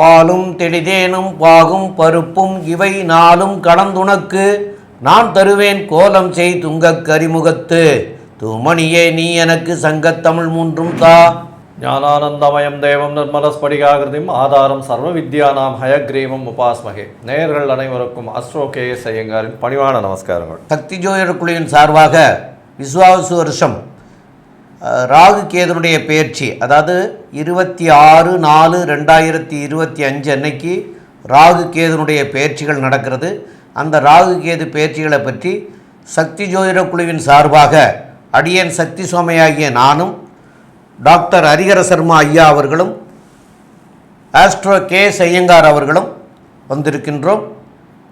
பாலும் தெளிதேனும் பாகும் பருப்பும் இவை நாளும் கலந்துனக்கு நான் தருவேன் கோலம் செய் துங்கக் கரிமுகத்து. தூமணியே நீ எனக்கு சங்கத்தமிழ் மூன்றும் தா. ஞானானந்தமயம் தேவம் நிர்மலஸ்படிகாகிருதிம் ஆதாரம் சர்வ வித்யானாம் ஹயக்ரீவம் உபாஸ்மகே. நேயர்கள் அனைவருக்கும் அஸ்ட்ரோ கே எஸ் ஐயங்காரின் பணிவான நமஸ்காரங்கள். சக்தி ஜோதிடர் குழுவின் சார்பாக விஸ்வாசு வருஷம் ராகு கேதுனுடைய பயிற்சி அதாவது இருபத்தி ஆறு நாலு ரெண்டாயிரத்தி இருபத்தி அஞ்சு அன்னைக்கு ராகு கேதுனுடைய பயிற்சிகள் நடக்கிறது. அந்த ராகு கேது பயிற்சிகளை பற்றி சக்தி ஜோதிட குழுவின் சார்பாக அடியன் சக்தி சோமையாகிய நானும் டாக்டர் ஹரிஹர சர்மா ஐயா அவர்களும் ஆஸ்ட்ரோ கே ஐயங்கார் அவர்களும் வந்திருக்கின்றோம்.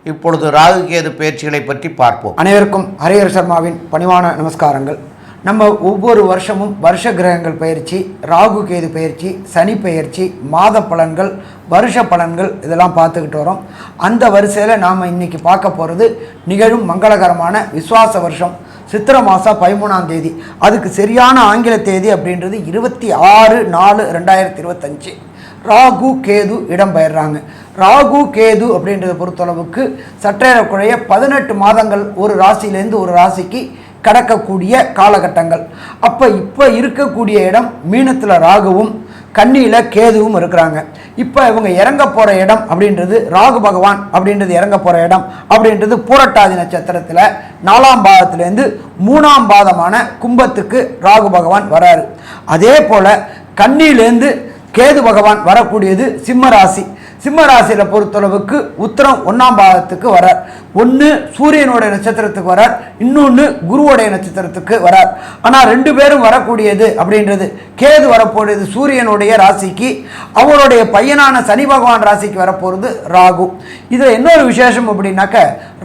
இப்பொழுது ராகு கேது பயிற்சிகளை பற்றி பார்ப்போம். அனைவருக்கும் ஹரிகர சர்மாவின் பணிவான நமஸ்காரங்கள். நம்ம ஒவ்வொரு வருஷமும் வருஷ கிரகங்கள் பயிற்சி ராகு கேது பயிற்சி சனி பயிற்சி மாத பலன்கள் வருஷ பலன்கள் இதெல்லாம் பார்த்துக்கிட்டு வரோம். அந்த வரிசையில் நாம் இன்னைக்கு பார்க்க போகிறது நிகழும் மங்களகரமான விஸ்வாச வருஷம் சித்திர மாதம் பதிமூணாம் தேதி. அதுக்கு சரியான ஆங்கில தேதி அப்படின்றது இருபத்தி ஆறு நாலு ரெண்டாயிரத்தி இருபத்தஞ்சு. ராகு கேது இடம்பெயர்றாங்க ராகு கேது அப்படின்றத பொறுத்தளவுக்கு சற்றேறக்குறைய பதினெட்டு மாதங்கள் ஒரு ராசியிலேருந்து ஒரு ராசிக்கு கடக்கக்கூடிய காலகட்டங்கள். அப்போ இப்போ இருக்கக்கூடிய இடம் மீனத்தில் ராகுவும் கண்ணியில் கேதுவும் இருக்கிறாங்க. இப்போ இவங்க இறங்க போகிற இடம் அப்படின்றது ராகு பகவான் அப்படின்றது இறங்க போகிற இடம் அப்படின்றது பூரட்டாதி நட்சத்திரத்தில் நாலாம் பாதத்துலேருந்து மூணாம் பாதமான கும்பத்துக்கு ராகு பகவான் வராரு. அதே போல் கண்ணியிலேருந்து கேது பகவான் வரக்கூடியது சிம்ம ராசி. சிம்ம ராசியில் பொறுத்தளவுக்கு உத்தரம் ஒன்றாம் பாகத்துக்கு வரார். ஒன்று சூரியனுடைய நட்சத்திரத்துக்கு வரார். இன்னொன்று குருவுடைய நட்சத்திரத்துக்கு வரார். ஆனால் ரெண்டு பேரும் வரக்கூடியது அப்படின்றது. கேது வரப்போகிறது சூரியனுடைய ராசிக்கு. அவருடைய பையனான சனி பகவான் ராசிக்கு வரப்போகிறது ராகு. இதில் இன்னொரு விசேஷம் அப்படின்னாக்க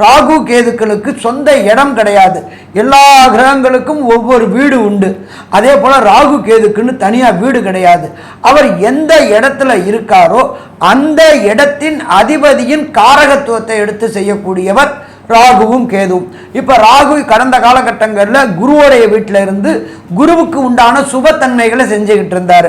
ராகு கேதுக்களுக்கு சொந்த இடம் கிடையாது. எல்லா கிரகங்களுக்கும் ஒவ்வொரு வீடு உண்டு. அதே போல் ராகு கேதுக்குன்னு தனியாக வீடு கிடையாது. அவர் எந்த இடத்துல இருக்காரோ அந்த இடத்தின் அதிபதியின் காரகத்துவத்தை எடுத்து செய்யக்கூடியவர் ராகுவும் கேதுவும். இப்போ ராகு கடந்த காலகட்டங்களில் குருவோடைய வீட்டில் இருந்து குருவுக்கு உண்டான சுபத்தன்மைகளை செஞ்சுக்கிட்டு இருந்தார்.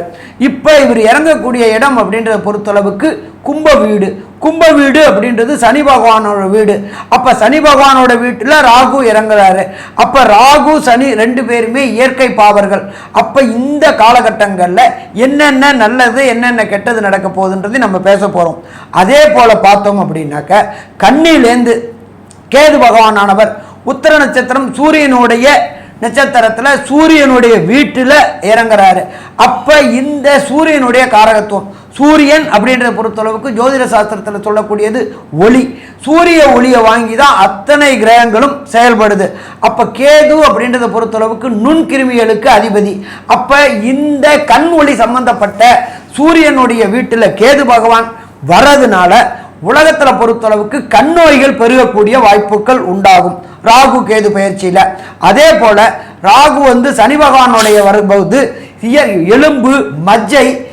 இப்போ இவர் இறங்கக்கூடிய இடம் அப்படின்றத பொறுத்தளவுக்கு கும்ப வீடு. கும்ப வீடு அப்படின்றது சனி பகவானோட வீடு. அப்போ சனி பகவானோட வீட்டில் ராகு இறங்குறாரு. அப்போ ராகு சனி ரெண்டு பேருமே இயற்கை பாவர்கள். அப்போ இந்த காலகட்டங்களில் என்னென்ன நல்லது என்னென்ன கெட்டது நடக்க போகுதுன்றது நம்ம பேச போகிறோம் அதே போல் பார்த்தோம் அப்படின்னாக்க கண்ணிலேருந்து கேது பகவானானவர் உத்தர நட்சத்திரம் சூரியனுடைய நட்சத்திரத்தில் சூரியனுடைய வீட்டில் இறங்குறாரு. அப்போ இந்த சூரியனுடைய காரகத்துவம் சூரியன் அப்படின்றத பொறுத்தளவுக்கு ஜோதிட சாஸ்திரத்தில் சொல்லக்கூடியது ஒளி. சூரிய ஒளியை வாங்கி தான் அத்தனை கிரகங்களும் செயல்படுது. அப்போ கேது அப்படின்றத பொறுத்தளவுக்கு நுண்கிருமிகளுக்கு அதிபதி. அப்போ இந்த கண் ஒளி சம்பந்தப்பட்ட சூரியனுடைய வீட்டில் கேது பகவான் வர்றதுனால உலகத்தில் பொறுத்தளவுக்கு கண் நோய்கள் பெருகக்கூடிய வாய்ப்புகள் உண்டாகும். ராகு கேது பயிற்சியில். அதே போல ராகு வந்து சனி பகவானுடைய வரும்போது இய- எலும்பு மஜ்ஜை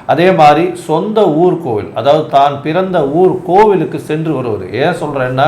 அதே மாதிரி சொந்த ஊர் கோவில் அதாவது தான் பிறந்த ஊர் கோவிலுக்கு சென்று வருவது. ஏன் சொல்கிறேன்னா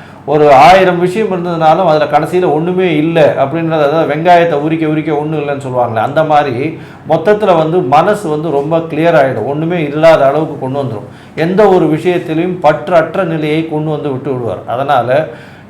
ஒரு ஆயிரம் விஷயம் இருந்ததுனாலும் அதில் கடைசியில் ஒன்றுமே இல்லை அப்படின்றது அதாவது வெங்காயத்தை உரிக்க உரிக்க ஒன்றும் இல்லைன்னு சொல்லுவாங்களே அந்த மாதிரி மொத்தத்தில் வந்து மனசு வந்து ரொம்ப கிளியர் ஆகிடும் ஒன்றுமே இல்லாத அளவுக்கு கொண்டு வந்துடும் எந்த ஒரு விஷயத்திலையும் பற்றற்ற நிலையை கொண்டு வந்து விட்டு விடுவார். அதனால்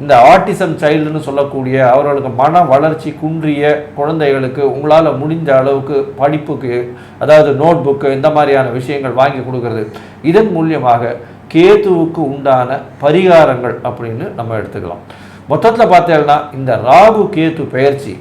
இந்த ஆட்டிசம் சைல்டுன்னு சொல்லக்கூடிய அவர்களுக்கு மன வளர்ச்சி குன்றிய குழந்தைகளுக்கு உங்களால் முடிஞ்ச அளவுக்கு படிப்புக்கு அதாவது நோட் புக்கு இந்த மாதிரியான விஷயங்கள் வாங்கி கொடுக்கறது. இதன் மூலியமாக கேத்துவுக்கு உண்டான பரிகாரங்கள் அப்படின்னு நம்ம எடுத்துக்கலாம். மொத்தத்தில் பார்த்தேன்னா இந்த ராகு கேத்து பயிற்சி.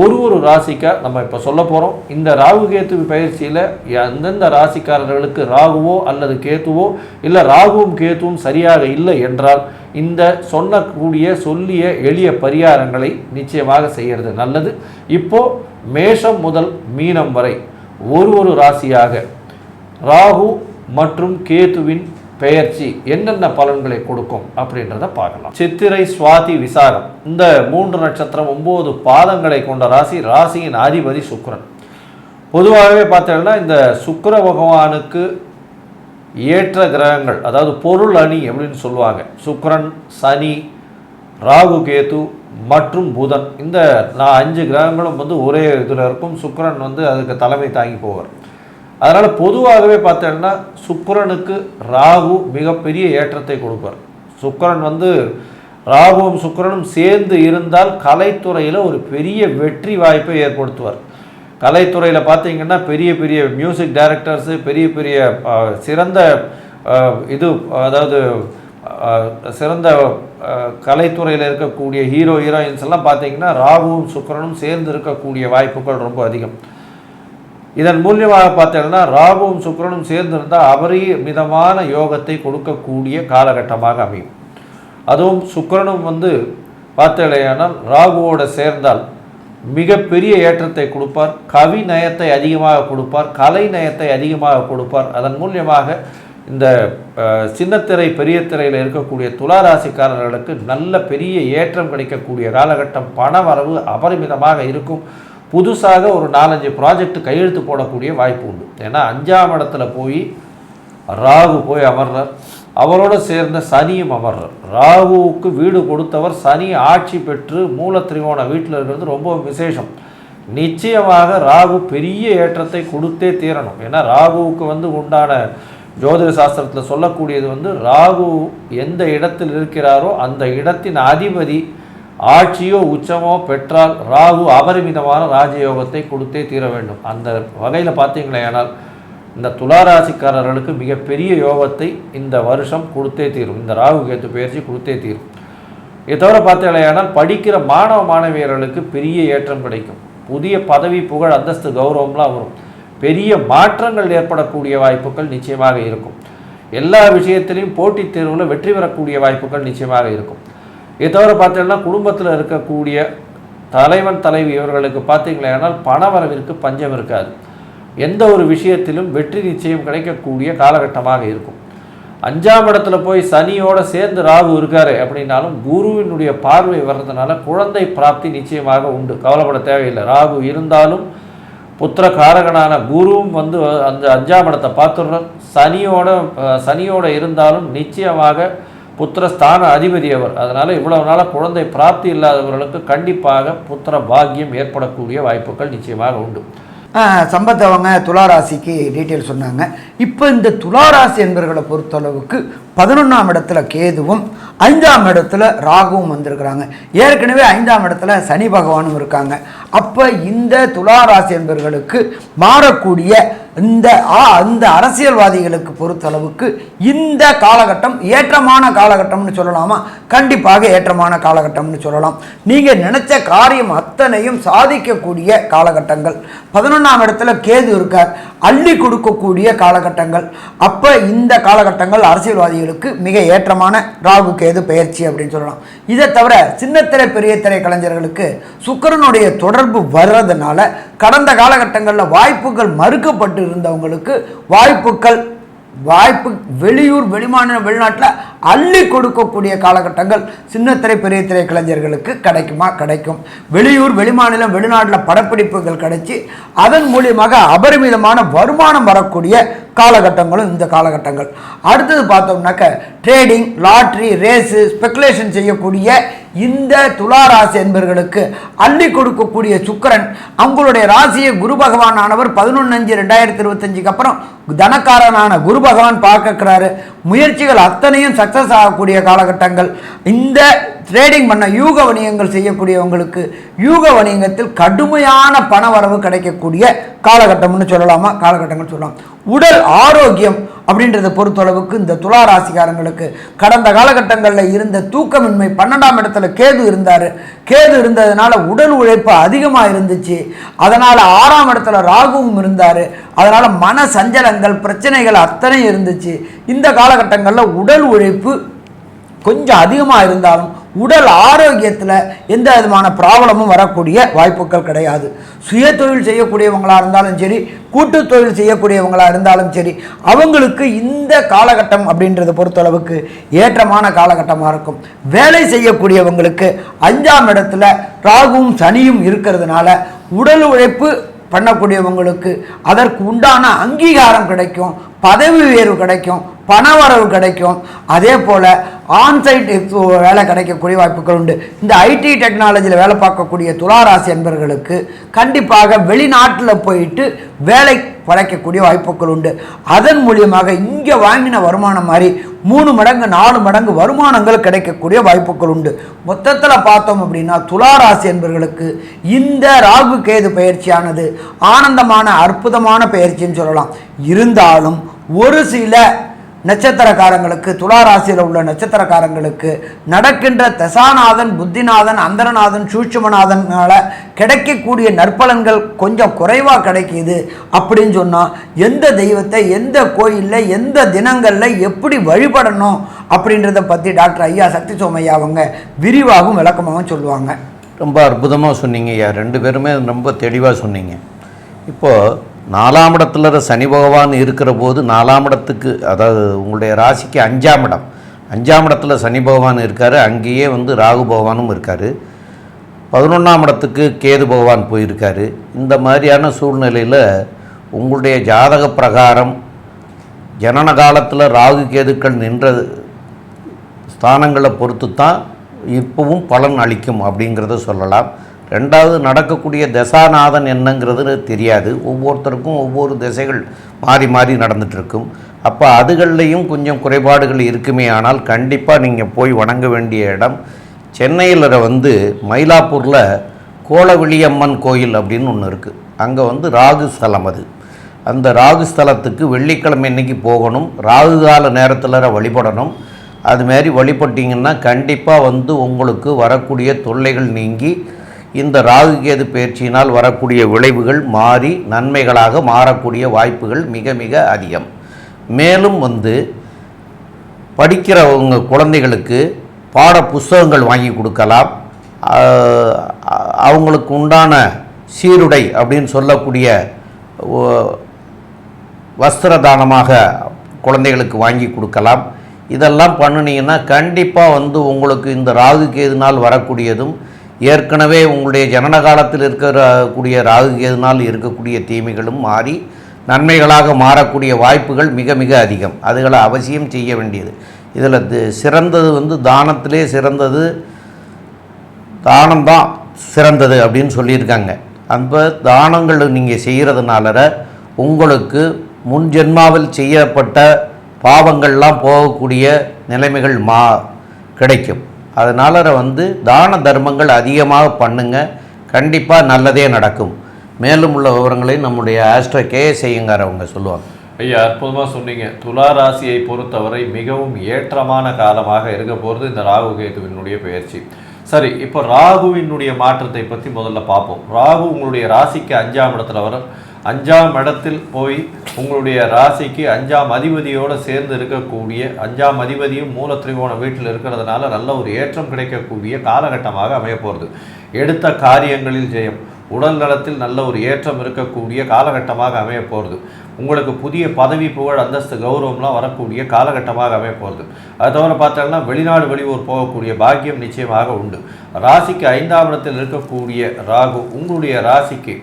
ஒரு ஒரு ராசிக்காக நம்ம இப்போ சொல்ல போகிறோம் இந்த ராகு கேத்து பயிற்சியில் எந்தெந்த ராசிக்காரர்களுக்கு ராகுவோ அல்லது கேத்துவோ இல்லை ராகுவும் கேத்துவும் சரியாக இல்லை என்றால் இந்த சொன்னக்கூடிய சொல்லிய எளிய பரிகாரங்களை நிச்சயமாக செய்கிறது நல்லது. இப்போ மேஷம் முதல் மீனம் வரை ஒரு ஒரு ராசியாக ராகு மற்றும் கேதுவின் பெயர்ச்சி என்னென்ன பலன்களை கொடுக்கும் அப்படின்றத பார்க்கலாம். சித்திரை சுவாதி விசாகம். இந்த மூன்று நட்சத்திரம் ஒன்பது பாதங்களை கொண்ட ராசி ராசியின் அதிபதி சுக்கரன். பொதுவாகவே பார்த்தீங்கன்னா இந்த சுக்கர பகவானுக்கு ஏற்ற கிரகங்கள் அதாவது பொருள் அணி அப்படின்னு சொல்லுவாங்க. சுக்ரன் சனி ராகு கேது மற்றும் புதன். இந்த நான் அஞ்சு கிரகங்களும் வந்து ஒரே இதில் இருக்கும். சுக்ரன் வந்து அதுக்கு தலைமை தாங்கி போவார். அதனால் பொதுவாகவே பார்த்தீங்கன்னா சுக்கரனுக்கு ராகு மிகப்பெரிய ஏற்றத்தை கொடுப்பார். சுக்கரன் வந்து ராகுவும் சுக்கிரனும் சேர்ந்து இருந்தால் கலைத்துறையில் ஒரு பெரிய வெற்றி வாய்ப்பை ஏற்படுத்துவார். கலைத்துறையில் பார்த்தீங்கன்னா பெரிய பெரிய மியூசிக் டைரக்டர்ஸு பெரிய பெரிய சிறந்த இது அதாவது சிறந்த கலைத்துறையில் இருக்கக்கூடிய ஹீரோ ஹீரோயின்ஸ் எல்லாம் பார்த்தீங்கன்னா ராகுவும் சுக்கிரனும் சேர்ந்து இருக்கக்கூடிய வாய்ப்புகள் ரொம்ப அதிகம். இதன் மூலியமாக பார்த்தீங்கன்னா ராகுவும் சுக்கிரனும் சேர்ந்திருந்தால் அபரிமிதமான யோகத்தை கொடுக்கக்கூடிய காலகட்டமாக அமையும். அதுவும் சுக்கரனும் வந்து பார்த்தீங்களேயானால் ராகுவோடு சேர்ந்தால் மிகப்பெரிய ஏற்றத்தை கொடுப்பார் கவி நயத்தை அதிகமாக கொடுப்பார் கலை நயத்தை அதிகமாக கொடுப்பார். அதன் மூலியமாக இந்த சின்னத்திரை பெரிய திரையில் இருக்கக்கூடிய துளாராசிக்காரர்களுக்கு நல்ல பெரிய ஏற்றம் கிடைக்கக்கூடிய காலகட்டம் பண வரவு அபரிமிதமாக இருக்கும். புதுசாக ஒரு நாலஞ்சு ப்ராஜெக்ட் கையெழுத்து போடக்கூடிய வாய்ப்பு உண்டு. ஏன்னா அஞ்சாம் இடத்துல போய் ராகு போய் அமர்றார். அவரோட சேர்ந்த சனியும் அமர்றார் ராகுவுக்கு வீடு கொடுத்தவர் சனி ஆட்சி பெற்று மூல திரிகோண வீட்டில் இருக்கிறது ரொம்ப விசேஷம். நிச்சயமாக ராகு பெரிய ஏற்றத்தை கொடுத்தே தீரணும். ஏன்னா ராகுவுக்கு வந்து உண்டான ஜோதிட சாஸ்திரத்தில் சொல்லக்கூடியது வந்து ராகு எந்த இடத்தில் இருக்கிறாரோ அந்த இடத்தின் அதிபதி ஆட்சியோ உச்சமோ பெற்றால் ராகு அபரிமிதமான ராஜயோகத்தை கொடுத்தே தீர வேண்டும். அந்த வகையில் பார்த்தீங்களேனால் இந்த துளாராசிக்காரர்களுக்கு மிகப்பெரிய யோகத்தை இந்த வருஷம் கொடுத்தே தீரும். இந்த ராகு கேத்து பயிற்சி கொடுத்தே தீரும். இதை தவிர பார்த்தீங்களேனால் படிக்கிற மாணவ மாணவியர்களுக்கு பெரிய ஏற்றம் கிடைக்கும். புதிய பதவி புகழ் அந்தஸ்து கௌரவம்லாம் வரும். பெரிய மாற்றங்கள் ஏற்படக்கூடிய வாய்ப்புகள் நிச்சயமாக இருக்கும். எல்லா விஷயத்திலையும் போட்டித் தேர்வில் வெற்றி பெறக்கூடிய வாய்ப்புகள் நிச்சயமாக இருக்கும். இதை தவிர பார்த்தீங்கன்னா குடும்பத்தில் இருக்கக்கூடிய தலைவன் தலைவி இவர்களுக்கு பார்த்தீங்களேனால் பண வரவிற்கு பஞ்சம் இருக்காது. எந்த ஒரு விஷயத்திலும் வெற்றி நிச்சயம் கிடைக்கக்கூடிய காலகட்டமாக இருக்கும். அஞ்சாம் இடத்துல போய் சனியோட சேர்ந்து ராகு இருக்காரு அப்படின்னாலும் குருவினுடைய பார்வை வர்றதுனால குழந்தை பிராப்தி நிச்சயமாக உண்டு. கவலைப்பட தேவையில்லை. ராகு இருந்தாலும் புத்திர காரகனான குருவும் வந்து அந்த அஞ்சாம் இடத்தை பார்த்துடுறார். சனியோட சனியோட இருந்தாலும் நிச்சயமாக புத்திர ஸ்தான அதிபதி அவர். அதனால் இவ்வளவு நாளாக குழந்தை பிராப்தி இல்லாதவர்களுக்கு கண்டிப்பாக புத்திர பாக்கியம் ஏற்படக்கூடிய வாய்ப்புகள் நிச்சயமாக உண்டு. சம்பத் அவங்க துளாராசிக்கு டீட்டெயில் சொன்னாங்க. இப்போ இந்த துளாராசி என்பவர்களை பொறுத்தளவுக்கு பதினொன்றாம் இடத்துல கேதுவும் ஐந்தாம் இடத்துல ராகுவும் வந்திருக்கிறாங்க. ஏற்கனவே ஐந்தாம் இடத்துல சனி பகவானும் இருக்காங்க. அப்போ இந்த துளாராசி என்பவர்களுக்கு மாறக்கூடிய இந்த ஆ இந்த அரசியல்வாதிகளுக்கு பொறுத்தளவுக்கு இந்த காலகட்டம் ஏற்றமான காலகட்டம்னு சொல்லலாமா? கண்டிப்பாக ஏற்றமான காலகட்டம்னு சொல்லலாம். நீங்கள் நினச்ச காரியம் அத்தனையும் சாதிக்கக்கூடிய காலகட்டங்கள். பதினொன்றாம் இடத்துல கேது இருக்கார். அள்ளி கொடுக்கக்கூடிய காலகட்டங்கள். அப்போ இந்த காலகட்டங்கள் அரசியல்வாதிகளுக்கு மிக ஏற்றமான ராகு கேது பயிற்சி அப்படின்னு சொல்லலாம். இதை தவிர சின்னத்திரை பெரிய திரை கலைஞர்களுக்கு சுக்கிரனுடைய தொடர்பு வர்றதுனால கடந்த காலகட்டங்களில் வாய்ப்புகள் மறுக்கப்பட்டு இருந்தவங்களுக்கு வாய்ப்புகள் வாய்ப்பு வெளியூர் வெளிமாநில வெளிநாட்டில் அள்ளி கொடுக்கக்கூடிய காலகட்டங்கள் சின்னத்திரை பெரிய திரை கலைஞர்களுக்கு கிடைக்குமா? கிடைக்கும். வெளியூர் வெளிமாநிலம் வெளிநாட்டில் படப்பிடிப்புகள் கிடைச்சி அதன் மூலியமாக அபரிமிதமான வருமானம் வரக்கூடிய காலகட்டங்களும் இந்த காலகட்டங்கள். அடுத்தது பார்த்தோம்னாக்க ட்ரேடிங் லாட்ரி ரேஸு ஸ்பெகுலேஷன் செய்யக்கூடிய இந்த துலா ராசி என்பவர்களுக்கு அள்ளி கொடுக்கக்கூடிய சுக்கிரன் அவங்களுடைய ராசியை குரு பகவான் ஆனவர் பதினொன்று அஞ்சு ரெண்டாயிரத்தி இருபத்தஞ்சுக்கு அப்புறம் தனக்காரனான குரு பகவான் பார்க்கறாரு. முயற்சிகள் அத்தனையும் சக்ஸஸ் ஆகக்கூடிய காலகட்டங்கள். இந்த ட்ரேடிங் பண்ண யூக வணிகங்கள் செய்யக்கூடியவங்களுக்கு யூக வணிகத்தில் கடுமையான பண வரவு கிடைக்கக்கூடிய காலகட்டம்னு சொல்லலாமா? காலகட்டங்கள் சொல்லலாம். உடல் ஆரோக்கியம் அப்படின்றத பொறுத்தளவுக்கு இந்த துலா ராசிக்காரங்களுக்கு கடந்த காலகட்டங்களில் இருந்த தூக்கமின்மை பன்னெண்டாம் இடத்துல கேது இருந்தார். கேது இருந்ததுனால உடல் உழைப்பு அதிகமாக இருந்துச்சு. அதனால் ஆறாம் இடத்துல ராகுவும் இருந்தார். அதனால் மன சஞ்சலங்கள் பிரச்சனைகள் அத்தனை இருந்துச்சு. இந்த காலகட்டங்களில் உடல் உழைப்பு கொஞ்சம் அதிகமாக இருந்தாலும் உடல் ஆரோக்கியத்தில் எந்த விதமான ப்ராப்ளமும் வரக்கூடிய வாய்ப்புகள் கிடையாது. சுய தொழில் செய்யக்கூடியவங்களாக இருந்தாலும் சரி கூட்டு தொழில் செய்யக்கூடியவங்களாக இருந்தாலும் சரி அவங்களுக்கு இந்த காலகட்டம் அப்படின்றத பொறுத்தளவுக்கு ஏற்றமான காலகட்டமாக இருக்கும். வேலை செய்யக்கூடியவங்களுக்கு அஞ்சாம் இடத்துல ராகுவும் சனியும் இருக்கிறதுனால உடல் உழைப்பு பண்ணக்கூடியவங்களுக்கு அதற்கு உண்டான அங்கீகாரம் கிடைக்கும் பதவி உயர்வு கிடைக்கும் பணவரவு கிடைக்கும். அதே போல் ஆன்சைட் வேலை கிடைக்கக்கூடிய வாய்ப்புகள் உண்டு. இந்த ஐடி டெக்னாலஜியில் வேலை பார்க்கக்கூடிய துளாராசி என்பர்களுக்கு கண்டிப்பாக வெளிநாட்டில் போயிட்டு வேலை பழைக்கக்கூடிய வாய்ப்புகள் உண்டு. அதன் மூலியமாக இங்கே வாங்கின வருமானம் மாதிரி மூணு மடங்கு நாலு மடங்கு வருமானங்கள் கிடைக்கக்கூடிய வாய்ப்புகள் உண்டு. மொத்தத்தில் பார்த்தோம் அப்படின்னா துளாராசி என்பவர்களுக்கு இந்த ராகு கேது பயிற்சியானது ஆனந்தமான அற்புதமான பயிற்சின்னு சொல்லலாம். இருந்தாலும் ஒரு சில நட்சத்திரக்காரங்களுக்கு துலா ராசியில் உள்ள நட்சத்திரக்காரங்களுக்கு நடக்கின்ற தசாநாதன் புத்திநாதன் அந்தரநாதன் சூட்சுமநாதனால கிடைக்கக்கூடிய நற்பலன்கள் கொஞ்சம் குறைவாக கிடைக்கிது அப்படின்னு சொன்னால் எந்த தெய்வத்தை எந்த கோயிலில் எந்த தினங்களில் எப்படி வழிபடணும் அப்படின்றத பற்றி டாக்டர் ஐயா சக்தி சோமையா அவங்க விரிவாகவும் விளக்கமாகவும் சொல்லுவாங்க. ரொம்ப அற்புதமாக சொன்னீங்க ஐயா. ரெண்டு பேருமே ரொம்ப தெளிவாக சொன்னீங்க. இப்போது நாலாம் இடத்துல சனி பகவான் இருக்கிற போது நாலாம் இடத்துக்கு அதாவது உங்களுடைய ராசிக்கு அஞ்சாம் இடம். அஞ்சாம் இடத்துல சனி பகவான் இருக்கார் அங்கேயே வந்து ராகு பகவானும் இருக்கார். பதினொன்றாம் இடத்துக்கு கேது பகவான் போயிருக்காரு. இந்த மாதிரியான சூழ்நிலையில் உங்களுடைய ஜாதக பிரகாரம் ஜனன காலத்தில் ராகு கேதுக்கள் நின்ற ஸ்தானங்களை பொறுத்து தான் இப்போவும் பலன் அளிக்கும் அப்படிங்கிறத சொல்லலாம். ரெண்டாவது நடக்கக்கூடிய தசாநாதன் என்னங்கிறது தெரியாது. ஒவ்வொருத்தருக்கும் ஒவ்வொரு திசைகள் மாறி மாறி நடந்துகிட்ருக்கும் அப்போ அதுகள்லையும் கொஞ்சம் குறைபாடுகள் இருக்குமே ஆனால் கண்டிப்பாக நீங்கள் போய் வணங்க வேண்டிய இடம் சென்னையில் வந்து மயிலாப்பூரில் கோலவிழியம்மன் கோயில் அப்படின்னு ஒன்று இருக்குது அங்கே வந்து ராகு ஸ்தலம் அது. அந்த ராகு ஸ்தலத்துக்கு வெள்ளிக்கிழமை இன்னைக்கு போகணும். ராகு கால நேரத்தில் வழிபடணும். அதுமாரி வழிபட்டிங்கன்னா கண்டிப்பாக வந்து உங்களுக்கு வரக்கூடிய தொல்லைகள் நீங்கி இந்த ராகு கேது பயிற்சியினால் வரக்கூடிய விளைவுகள் மாறி நன்மைகளாக மாறக்கூடிய வாய்ப்புகள் மிக மிக அதிகம். மேலும் வந்து படிக்கிறவங்க குழந்தைகளுக்கு பாட புஸ்தகங்கள் வாங்கி கொடுக்கலாம். அவங்களுக்கு உண்டான சீருடை அப்படின்னு சொல்லக்கூடிய வஸ்திர தானமாக குழந்தைகளுக்கு வாங்கி கொடுக்கலாம். இதெல்லாம் பண்ணுனீங்கன்னா கண்டிப்பாக வந்து உங்களுக்கு இந்த ராகு கேதுனால் வரக்கூடியதும் ஏற்கனவே உங்களுடைய ஜனன காலத்தில் இருக்கிற கூடிய ராகு கேதுனால் இருக்கக்கூடிய தீமைகளும் மாறி நன்மைகளாக மாறக்கூடிய வாய்ப்புகள் மிக மிக அதிகம். அதுகளை அவசியம் செய்ய வேண்டியது. இதில் சிறந்தது வந்து தானத்திலே சிறந்தது தானம் தான் சிறந்தது அப்படின்னு சொல்லியிருக்காங்க. அந்த தானங்கள் நீங்கள் செய்கிறதுனால உங்களுக்கு முன் ஜென்மாவில் செய்யப்பட்ட பாவங்கள்லாம் போகக்கூடிய நிலைமைகள் மா கிடைக்கும். அதனால் வந்து தான தர்மங்கள் அதிகமாக பண்ணுங்க. கண்டிப்பாக நல்லதே நடக்கும். மேலும் உள்ள விவரங்களை நம்முடைய ஆஸ்ட்ரோ கே செய்யுங்கார் அவங்க சொல்லுவாங்க. ஐயா அற்புதமாக சொன்னீங்க. துலா ராசியை பொறுத்தவரை மிகவும் ஏற்றமான காலமாக இருக்க போகிறது இந்த ராகு கேதுவினுடைய பயிற்சி. சரி இப்போ ராகுவினுடைய மாற்றத்தை பற்றி முதல்ல பார்ப்போம். ராகு உங்களுடைய ராசிக்கு அஞ்சாம் இடத்துல வரும் அஞ்சாம் இடத்தில் போய் உங்களுடைய ராசிக்கு அஞ்சாம் அதிபதியோடு சேர்ந்து இருக்கக்கூடிய அஞ்சாம் அதிபதியும் மூல திரிகோண வீட்டில் இருக்கிறதுனால நல்ல ஒரு ஏற்றம் கிடைக்கக்கூடிய காலகட்டமாக அமையப்போகிறது எடுத்த காரியங்களில் ஜெயம் உடல் நலத்தில் நல்ல ஒரு ஏற்றம் இருக்கக்கூடிய காலகட்டமாக அமைய போகிறது உங்களுக்கு புதிய பதவி புகழ் அந்தஸ்து கௌரவம்லாம் வரக்கூடிய காலகட்டமாக அமைய போகிறது அது தவிர பார்த்தோம்னா வெளிநாடு வெளியூர் போகக்கூடிய பாக்கியம் நிச்சயமாக உண்டு. ராசிக்கு ஐந்தாம் இடத்தில் இருக்கக்கூடிய ராகு உங்களுடைய ராசிக்கு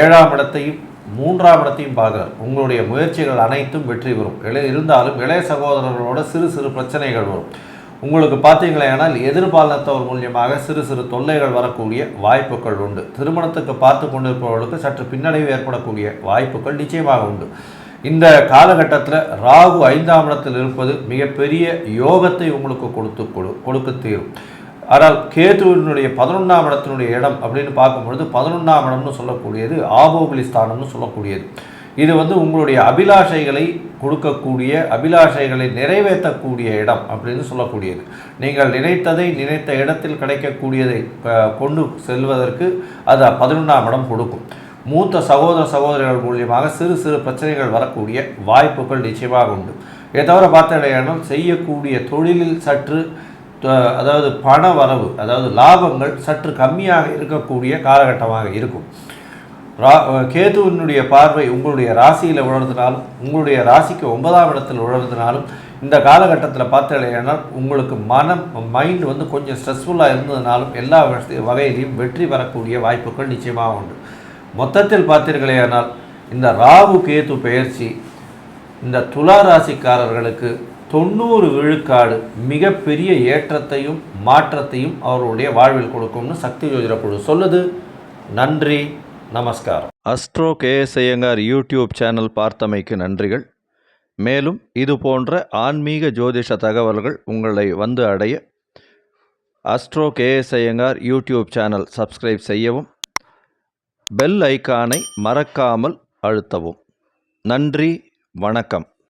ஏழாம் இடத்தையும் மூன்றாம் இடத்தையும் பார்க்குறார் உங்களுடைய முயற்சிகள் அனைத்தும் வெற்றி பெறும். இளைய இருந்தாலும் இளைய சகோதரர்களோட சிறு சிறு பிரச்சனைகள் வரும். உங்களுக்கு பார்த்தீங்களேனால் எதிர்பாலத்தவர் மூலியமாக சிறு சிறு தொல்லைகள் வரக்கூடிய வாய்ப்புகள் உண்டு. திருமணத்துக்கு பார்த்து கொண்டிருப்பவர்களுக்கு சற்று பின்னடைவு ஏற்படக்கூடிய வாய்ப்புகள் நிச்சயமாக உண்டு. இந்த காலகட்டத்தில் ராகு ஐந்தாம் இடத்தில் இருப்பது மிகப்பெரிய யோகத்தை உங்களுக்கு கொடுத்து கொடு கொடுக்க தீரும். ஆனால் கேதுவினுடைய பதினொன்றாம் இடத்தினுடைய இடம் அப்படின்னு பார்க்கும்பொழுது பதினொன்றாம் இடம்னு சொல்லக்கூடியது ஆபோகுலி ஸ்தானம்னு சொல்லக்கூடியது. இது வந்து உங்களுடைய அபிலாஷைகளை கொடுக்கக்கூடிய அபிலாஷைகளை நிறைவேற்றக்கூடிய இடம் அப்படின்னு சொல்லக்கூடியது. நீங்கள் நினைத்ததை நினைத்த இடத்தில் கிடைக்கக்கூடியதை கொண்டு செல்வதற்கு அது பதினொன்றாம் இடம் கொடுக்கும். மூத்த சகோதர சகோதரிகள் மூலியமாக சிறு சிறு பிரச்சனைகள் வரக்கூடிய வாய்ப்புகள் நிச்சயமாக உண்டு. இதை தவிர பார்த்தடையானால் செய்யக்கூடிய தொழிலில் சற்று அதாவது பண வரவு அதாவது லாபங்கள் சற்று கம்மியாக இருக்கக்கூடிய காலகட்டமாக இருக்கும். ரா கேதுவினுடைய பார்வை உங்களுடைய ராசியில் உணர்ந்தினாலும் உங்களுடைய ராசிக்கு ஒன்பதாம் இடத்தில் உணர்ந்தினாலும் இந்த காலகட்டத்தில் பார்த்தீங்கன்னா உங்களுக்கு மனம் மைண்ட் வந்து கொஞ்சம் ஸ்ட்ரெஸ்ஃபுல்லாக இருந்ததுனாலும் எல்லா வகையிலையும் வெற்றி பெறக்கூடிய வாய்ப்புகள் நிச்சயமாக உண்டு. மொத்தத்தில் பார்த்தீர்களேயானால் இந்த ராகு கேது பெயர்ச்சி இந்த துலா ராசிக்காரர்களுக்கு தொண்ணூறு விழுக்காடு மிகப்பெரிய ஏற்றத்தையும் மாற்றத்தையும் அவர்களுடைய வாழ்வில் கொடுக்கும்னு சக்தி ஜோதிட குழு சொல்லுது. நன்றி நமஸ்காரம். Astro KS Iyengar YouTube channel பார்த்தமைக்கு நன்றிகள். மேலும் இது போன்ற ஆன்மீக ஜோதிஷ தகவல்கள் உங்களை வந்து அடைய Astro KS Iyengar YouTube channel subscribe செய்யவும் பெல் ஐகானை மறக்காமல் அழுத்தவும். நன்றி வணக்கம்.